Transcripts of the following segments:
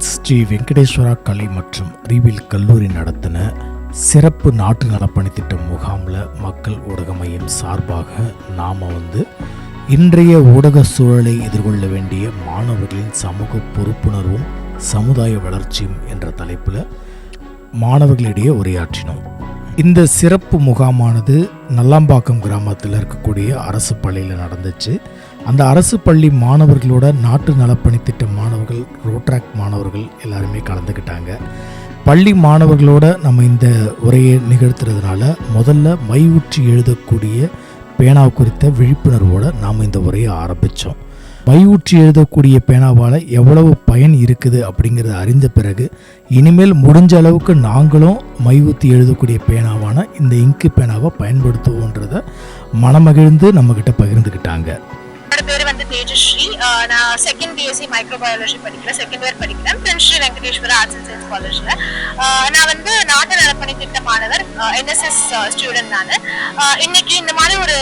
ஸ்ரீ வெங்கடேஸ்வரா கலை மற்றும் அறிவியல் கல்லூரி நடத்தின சிறப்பு நாட்டு நலப்பணி திட்டம் முகாமில் மக்கள் ஊடக மையம் சார்பாக நாம் வந்து இன்றைய ஊடக சூழலை எதிர்கொள்ள வேண்டிய மாணவர்களின் சமூக பொறுப்புணர்வும் சமுதாய வளர்ச்சியும் என்ற தலைப்பில் மாணவர்களிடையே உரையாற்றினோம். இந்த சிறப்பு முகாமானது நல்லாம்பாக்கம் கிராமத்தில் இருக்கக்கூடிய அரசு பள்ளியில் நடந்துச்சு. அந்த அரசு பள்ளி மாணவர்களோட நாட்டு நலப்பணி திட்ட ரோட்ராக் மாணவர்கள் எல்லாருமே கலந்துக்கிட்டாங்க. பள்ளி மாணவர்களோட நம்ம இந்த உரையை நிகழ்த்துறதுனால முதல்ல மை ஊற்றி எழுதக்கூடிய பேனா குறித்த விழிப்புணர்வோடு நாம் இந்த உரையை ஆரம்பித்தோம் மை எழுதக்கூடிய பேனாவால் எவ்வளவு பயன் இருக்குது அப்படிங்கிறத அறிந்த பிறகு இனிமேல் முடிஞ்ச அளவுக்கு நாங்களும் மை ஊற்றி எழுதக்கூடிய பேனாவான இந்த இங்கு பேனாவை பயன்படுத்துவோன்றத மனமகிழ்ந்து நம்மக்கிட்ட பகிர்ந்துக்கிட்டாங்க பேர் வந்து நான் செகண்ட் பிஎஸ்சி மைக்ரோபயாலஜி படிக்கிறேன் செகண்ட் இயர் படிக்கிறேன். Prince Sri Venkateswara arts and science காலேஜ்ல நான் வந்து நாட்டு நலப்பணி திட்ட மாணவர் என்எஸ்எஸ் ஸ்டூடெண்ட் நான். இன்னைக்கு இந்த மாதிரி ஒரு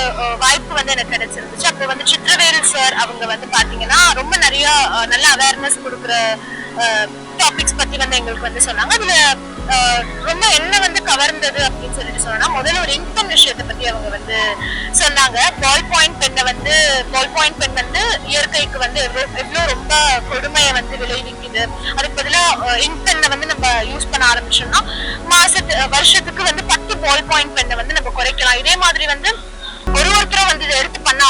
வாய்ப்பு வந்து எனக்கு கிடைச்சிருந்துச்சு. அப்போ வந்து சித்திரவேல் சார் அவங்க வந்து பார்த்தீங்கன்னா ரொம்ப நிறைய நல்ல அவேர்னஸ் கொடுக்குற டாபிக்ஸ் பத்தி வந்து எங்களுக்கு வந்து சொன்னாங்க. அதுல ரொம்ப என்ன வந்து கவர்ந்தது அப்படின்னு சொல்லிட்டு சொன்னா முதல்ல ஒரு இன்கம் விஷயத்தை பத்தி அவங்க வந்து சொன்னாங்க. பால் பாயிண்ட் பெண்ணை வந்து பால் பாயிண்ட் பெண் வந்து இயற்கைக்கு வந்து எவ்வளோ எவ்வளோ ரொம்ப கொடுமையை வந்து விளைவிக்குது. அதுக்கு பதிலாக இங்க் வந்து நம்ம யூஸ் பண்ண ஆரம்பிச்சோம்னா மாசத்து வருஷத்துக்கு வந்து பத்து பால் பாயிண்ட் பெண்ணை வந்து நம்ம குறைக்கலாம். இதே மாதிரி வந்து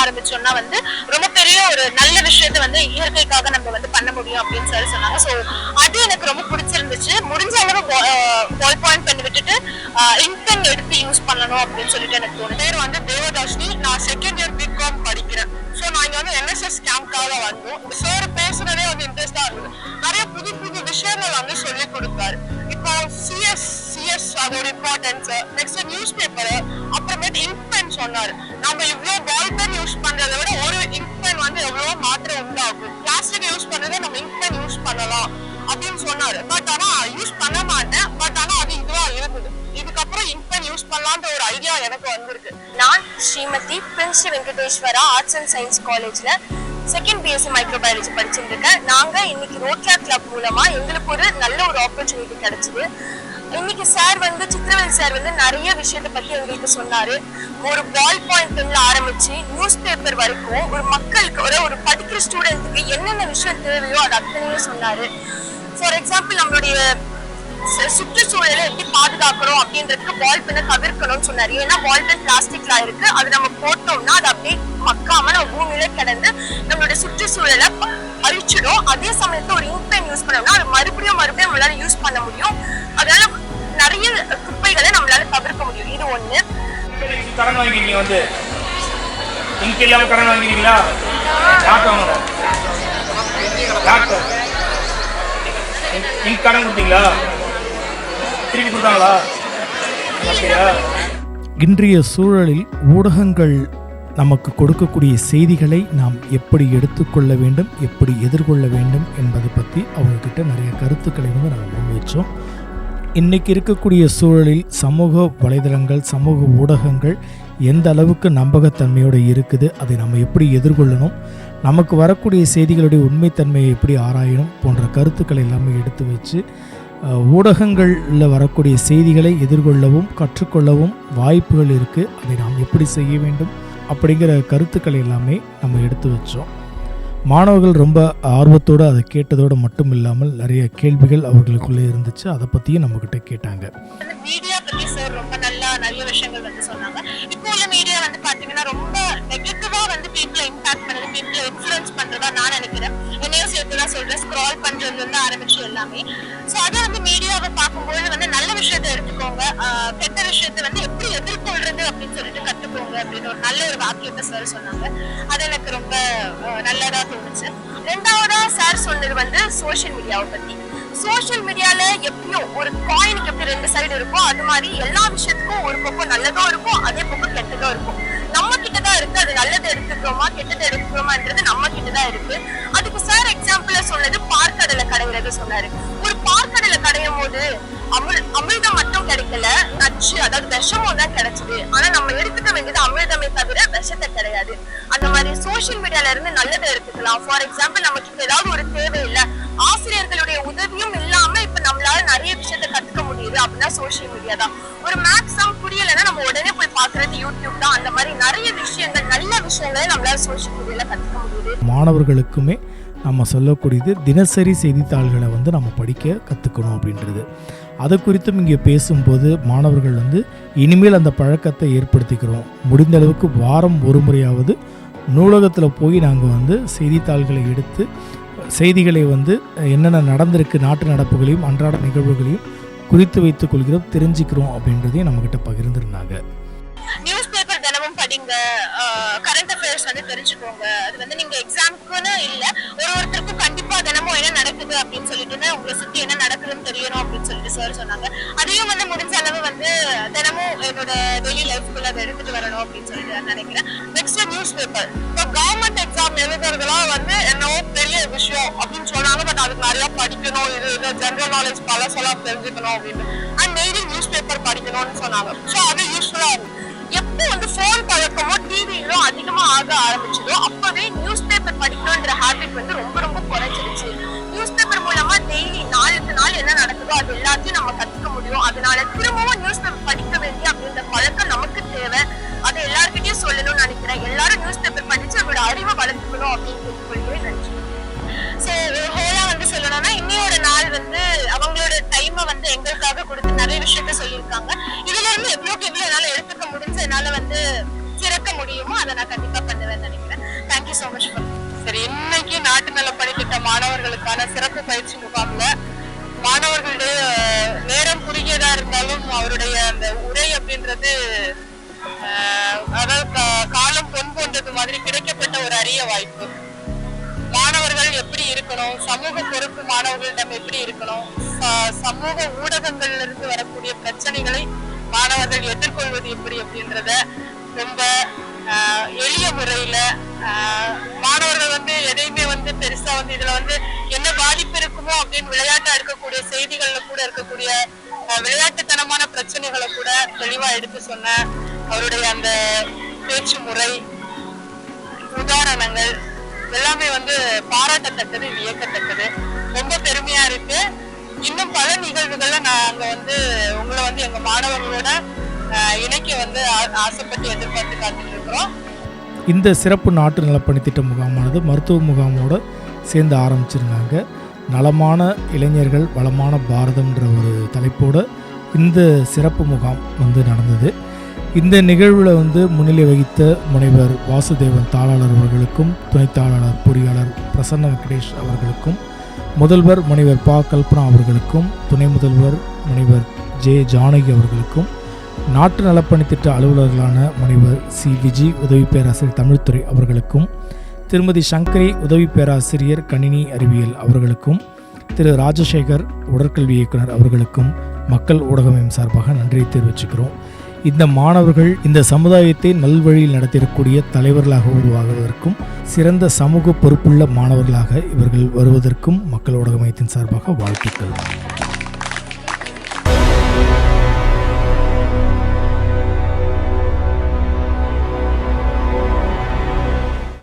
ஆரம்பிச்சோம்னா வந்து ரொம்ப பெரிய ஒரு நல்ல விஷயத்த வந்து இயற்கைக்காக நம்ம வந்து பண்ண முடியும் அப்படின்னு சொல்லி சொன்னாங்க. ஸோ அது எனக்கு ரொம்ப பிடிச்சிருந்துச்சு. முடிஞ்ச அளவு பால் பாயிண்ட் பண்ணி விட்டுட்டு இங்க் எடுத்து யூஸ் பண்ணணும் அப்படின்னு சொல்லிட்டு எனக்கு தோணும் பேர் வந்து தேவதாஷினி. நான் செகண்ட் இயர் பிகாம் படிக்கிறேன். ஸோ நான் இங்கே வந்து என்எஸ்எஸ் கேம்ப்காக வந்தோம். சார் பேசுறதே வந்து இன்ட்ரெஸ்டாக இருந்தது. நிறைய புது புது விஷயங்கள் வந்து சொல்லி கொடுத்தாரு. இப்போ சிஎஸ் சிஎஸ் அதோட இம்பார்ட்டன்ஸ் நெக்ஸ்ட் நியூஸ் பேப்பர் அப்புறமேட்டு இங்க் பென் சொன்னார். நம்ம இவ்வளோ பால் பென் யூஸ் பண்றதை விட ஒரு இங்க் பென் வந்து எவ்வளோ மாற்றம் உண்டாகும். பிளாஸ்டிக் யூஸ் பண்றதை நம்ம இங்க் பென் யூஸ் பண்ணலாம் அப்படின்னு சொன்னாரு. பட் ஆனா யூஸ் பண்ண மாட்டேன். பட் ஆனா அது இதுவா இருந்தது இதுக்கப்புறம் இங்க் பென் யூஸ் பண்ணலான்ற ஒரு ஐடியா எனக்கு வந்திருக்கு. நான் Srimathi Prince Venkateswara arts and science காலேஜ்ல செகண்ட் பிஎஸ்சி மைக்ரோபயாலஜி படிச்சுட்டு இருக்கேன். நாங்க இன்னைக்கு ரோட்லா கிளப் மூலமா எங்களுக்கு ஒரு நல்ல ஒரு ஆப்பர்ச்சுனிட்டி கிடைச்சது. இன்னைக்கு சார் வந்து சித்திரவேல் சார் வந்து நிறைய விஷயத்தை பத்தி எங்களுக்கு சொன்னாரு. ஒரு பால் பாயிண்ட் பென்ல ஆரம்பிச்சு நியூஸ் பேப்பர் வரைக்கும் ஒரு மக்களுக்கு ஒரு ஒரு படிக்கிற ஸ்டூடெண்ட்டுக்கு என்னென்ன விஷயம் தேவையோ அது அத்தனையும் சொன்னாரு. ஃபார் எக்ஸாம்பிள் நம்மளுடைய சுற்றுச்சூழலை எப்படி பாதுகாக்கணும் அப்படின்றதுக்கு பால் பெண்ணை தவிர்க்கணும்னு சொன்னாரு. ஏன்னா பால் பென் பிளாஸ்டிக்ல இருக்கு. அது நம்ம போட்டோம்னா அது அப்படியே மக்காம நம்ம பூமியில கிடந்து நம்மளுடைய சுற்றுச்சூழலை அழிச்சிடும் அதே சமயத்துல ஒரு நீங்கள் வந்து இங்க இல்லாமல் கடன் வாங்கிருக்கீங்களா டாக்டர் வாங்கணும்? டாக்டர் இங்க கடன் கொடுத்தீங்களா? திருப்பி கொடுத்தாங்களா? அப்படியா? இன்றைய சூழலில் ஊடகங்கள் நமக்கு கொடுக்கக்கூடிய செய்திகளை நாம் எப்படி எடுத்துக்கொள்ள வேண்டும் எப்படி எதிர்கொள்ள வேண்டும் என்பதை பற்றி அவங்கக்கிட்ட நிறைய கருத்துக்களை வந்து நாங்கள் முன்வைச்சோம். இன்றைக்கி இருக்கக்கூடிய சூழலில் சமூக வலைதளங்கள் சமூக ஊடகங்கள் எந்த அளவுக்கு நம்பகத்தன்மையோடு இருக்குது அதை நம்ம எப்படி எதிர்கொள்ளணும் நமக்கு வரக்கூடிய செய்திகளுடைய உண்மைத்தன்மையை எப்படி ஆராயணும் போன்ற கருத்துக்களை எல்லாமே எடுத்து வச்சு ஊடகங்களில் வரக்கூடிய செய்திகளை எதிர்கொள்ளவும் கற்றுக்கொள்ளவும் வாய்ப்புகள் இருக்குது அதை நாம் எப்படி செய்ய வேண்டும் அப்படிங்கிற கருத்துக்கள் எல்லாமே நம்ம எடுத்து வச்சோம். மாணவர்கள் ரொம்ப ஆர்வத்தோடு அதை கேட்டதோடு மட்டும் இல்லாமல் நிறைய கேள்விகள் அவர்களுக்குள்ளே இருந்துச்சு. அதை பற்றியும் நம்மக்கிட்ட கேட்டாங்க. மீடியா பற்றி சார் ரொம்ப நல்லா நிறைய விஷயங்கள் வந்து சொன்னாங்க. இப்போ உள்ள மீடியா வந்து பார்த்தீங்கன்னா ரொம்ப நெகட்டிவாக வந்து பீப்புளை இம்பாக்ட் பண்ணுறது பீப்புளை இன்ஃபுளுன்ஸ் பண்ணுறதா நான் நினைக்கிறேன். என்னையும் சேர்த்து தான் சொல்கிறேன் ஸ்க்ரால் பண்ணுறது வந்து ஆரம்பிச்சு எல்லாமே. ஸோ அதை வந்து மீடியாவை பார்க்கும்போது வந்து நல்ல விஷயத்தை எடுத்துக்கோங்க. கெட்ட விஷயத்தை வந்து சொல்லிட்டு அப்படின்னு ஒரு நல்ல ஒரு வாக்கியத்தை சார் சொன்னாங்க. அது எனக்கு ரொம்ப நல்லதா தோணுச்சு. ரெண்டாவதா சார் சொன்னது வந்து சோஷியல் மீடியாவை பத்தி. சோஷியல் மீடியால எப்படியும் ஒரு காயினுக்கு எப்படி ரெண்டு சைடு இருக்கோ அது மாதிரி எல்லா விஷயத்துக்கும் ஒரு பக்கம் நல்லதும் இருக்கும் அதே பக்கம் கெட்டதும் இருக்கும். நம்ம கிட்ட தான் இருக்கு அது நல்லது எடுத்துக்கிறோமா கெட்டது எடுத்துக்கிறோமான்றது நம்ம கிட்ட தான் இருக்கு. அதுக்கு சார் எக்ஸாம்பிள சொன்னது பார்க்கடலை கடைகிறது சொன்னாரு. ஒரு பார்க்கடலை கடையும் போது அமிழ் அமிர்தம் மட்டும் கிடைக்கல நச்சு அதாவது விஷமும் தான் கிடைச்சது. ஆனா நம்ம எடுத்துக்க வேண்டியது அமிர்தமே தவிர விஷத்தை கிடையாது. அந்த மாதிரி சோசியல் மீடியால இருந்து நல்லதை எடுத்துக்கலாம். ஃபார் எக்ஸாம்பிள் நமக்கு இப்ப ஏதாவது ஒரு தேவையில்லை ஆசிரியர்களுடைய உதவியும் இல்லாம இப்ப நம்மளால நிறைய விஷயத்த கத்துக்க முடியுது அப்படின்னா சோசியல் மீடியா தான். ஒரு மேக்ஸ் சம் புரியலைன்னா நம்ம உடனே போய் பாக்குறது யூடியூப் தான். அந்த மாதிரி நிறைய விஷயங்கள் நல்ல விஷயங்களை நம்மளால சோசியல் மீடியால கத்துக்க முடியுது. மாணவர்களுக்குமே நம்ம சொல்லக்கூடியது தினசரி செய்தித்தாள்களை வந்து நம்ம படிக்க கற்றுக்கணும் அப்படின்றது. அது குறித்தும் இங்கே பேசும்போது மாணவர்கள் வந்து இனிமேல் அந்த பழக்கத்தை ஏற்படுத்திக்கிறோம். முடிந்த அளவுக்கு வாரம் ஒரு முறையாவது நூலகத்தில் போய் நாங்கள் வந்து செய்தித்தாள்களை எடுத்து செய்திகளை வந்து என்னென்ன நடந்திருக்கு நாட்டு நடப்புகளையும் அன்றாட நிகழ்வுகளையும் குறித்து வைத்துக் கொள்கிறோம் தெரிஞ்சுக்கிறோம் அப்படின்றதையும் நம்மக்கிட்ட பகிர்ந்திருந்தாங்க. கரண்ட் வந்து தெரிஞ்சுக்கோங்க. அது வந்து நீங்க எக்ஸாமுக்குன்னு இல்ல ஒரு ஒருத்தருக்கும் கண்டிப்பா தினமும் என்ன நடக்குது அப்படின்னு சொல்லிட்டுன்னு உங்களை சுத்தி என்ன நடக்குதுன்னு தெரியணும் அப்படின்னு சொல்லிட்டு சார் சொன்னாங்க. அதையும் வந்து முடிஞ்ச அளவு வந்து தினமும் என்னோட டெய்லி லைஃப்குள்ள அதை எடுத்துட்டு வரணும் அப்படின்னு சொல்லிட்டு நான் நினைக்கிறேன். நெக்ஸ்ட் நியூஸ் பேப்பர் இப்போ கவர்மெண்ட் எக்ஸாம் எழுதுறதுலாம் வந்து என்னவோ பெரிய விஷயம் அப்படின்னு சொன்னாங்க பட் அதுக்கு நிறைய படிக்கணும். இது இது ஜென்ரல் நாலேஜ் பல சொல்ல தெரிஞ்சுக்கணும் அப்படின்னு. அண்ட் டெய்லி நியூஸ் பேப்பர் படிக்கணும்னு சொன்னாங்க. ஸோ அது யூஸ்ஃபுல்லா இருக்கும் ஆக ஆரம்பிச்சதோ அப்பவே நியூஸ் பேப்பர் படிக்கணுன்ற ஹாபிட் வந்து ரொம்ப ரொம்ப குறைஞ்சிருச்சு. நியூஸ் பேப்பர் மூலமா டெய்லி நாளுக்கு நாள் என்ன நடக்குதோ அது எல்லாத்தையும் நம்ம கத்துக்க முடியும். அதனால திரும்பவும் நியூஸ் பேப்பர் படிக்க வேண்டிய அப்படின்ற பழக்கம் நமக்கு தேவை. அதை எல்லார்கிட்டயும் சொல்லணும்னு நினைக்கிறேன். எல்லாரும் மாணவர்களுக்கான சிறப்பு பயிற்சி முகாம்ல மாணவர்களுடைய நேரம் குறுகியதா இருந்தாலும் அவருடைய அந்த உரை அப்படின்றது அதாவது கா- காலம் பொன் போன்றது மாதிரி கிடைக்கப்பட்ட ஒரு அரிய வாய்ப்பு. மாணவர்கள் எப்படி இருக்கணும்? சமூக பொறுப்பு மாணவர்களிடம் எப்படி இருக்கணும்? சமூக ஊடகங்கள்ல இருந்து வரக்கூடிய பிரச்சனைகளை மாணவர்கள் எதிர்கொள்வது எப்படி அப்படின்றத ரொம்ப எளிய முறையில மாணவர்கள் வந்து எதையுமே வந்து பெருசா வந்து இதுல வந்து என்ன பாதிப்பு இருக்குமோ அப்படின்னு விளையாட்டா இருக்கக்கூடிய செய்திகள்ல கூட இருக்கக்கூடிய விளையாட்டுத்தனமான பிரச்சனைகளை கூட தெளிவா எடுத்து சொன்ன அவருடைய அந்த பேச்சு முறை உதாரணங்கள் எல்லாமே வந்து பாராட்டத்தக்கது வியக்கத்தக்கது ரொம்ப பெருமையா இருக்கு. இன்னும் பல நிகழ்வுகள்ல நாங்க வந்து உங்களை வந்து எங்க மாணவர்களோட இணைக்க வந்து ஆ- ஆசைப்பட்டு எதிர்பார்த்து காத்துட்டு இருக்கிறோம். இந்த சிறப்பு நாட்டு நலப்பணி திட்ட முகாமானது மருத்துவ முகாமோடு சேர்ந்து ஆரம்பிச்சிருந்தாங்க. நலமான இளைஞர்கள் வளமான பாரதம்ன்ற ஒரு தலைப்போடு இந்த சிறப்பு முகாம் வந்து நடந்தது. இந்த நிகழ்வில் வந்து முன்னிலை வகித்த முனைவர் வாசுதேவன் தாளாளர் அவர்களுக்கும் துணைத் தாளாளர் பொறியாளர் பிரசன்ன வெங்கடேஷ் அவர்களுக்கும் முதல்வர் முனைவர் பா. கல்பனா அவர்களுக்கும் துணை முதல்வர் முனைவர் ஜே. ஜானகி அவர்களுக்கும் நாட்டு நலப்பணி திட்ட அலுவலர்களான முனைவர் சி. விஜி உதவி பேராசிரியர் தமிழ்துறை அவர்களுக்கும் திருமதி சங்கரி உதவி பேராசிரியர் கணினி அறிவியல் அவர்களுக்கும் திரு. ராஜசேகர் உடற்கல்வி இயக்குனர் அவர்களுக்கும் மக்கள் ஊடகம் சார்பாக நன்றியை தெரிவிச்சுக்கிறோம். இந்த மாணவர்கள் இந்த சமுதாயத்தை நல்வழியில் நடத்திடக்கூடிய தலைவர்களாக உருவாகுவதற்கும் சிறந்த சமூக பொறுப்புள்ள மாணவர்களாக இவர்கள் வருவதற்கும் மக்கள் ஊடக மையத்தின் சார்பாக வாழ்த்துக்கள்.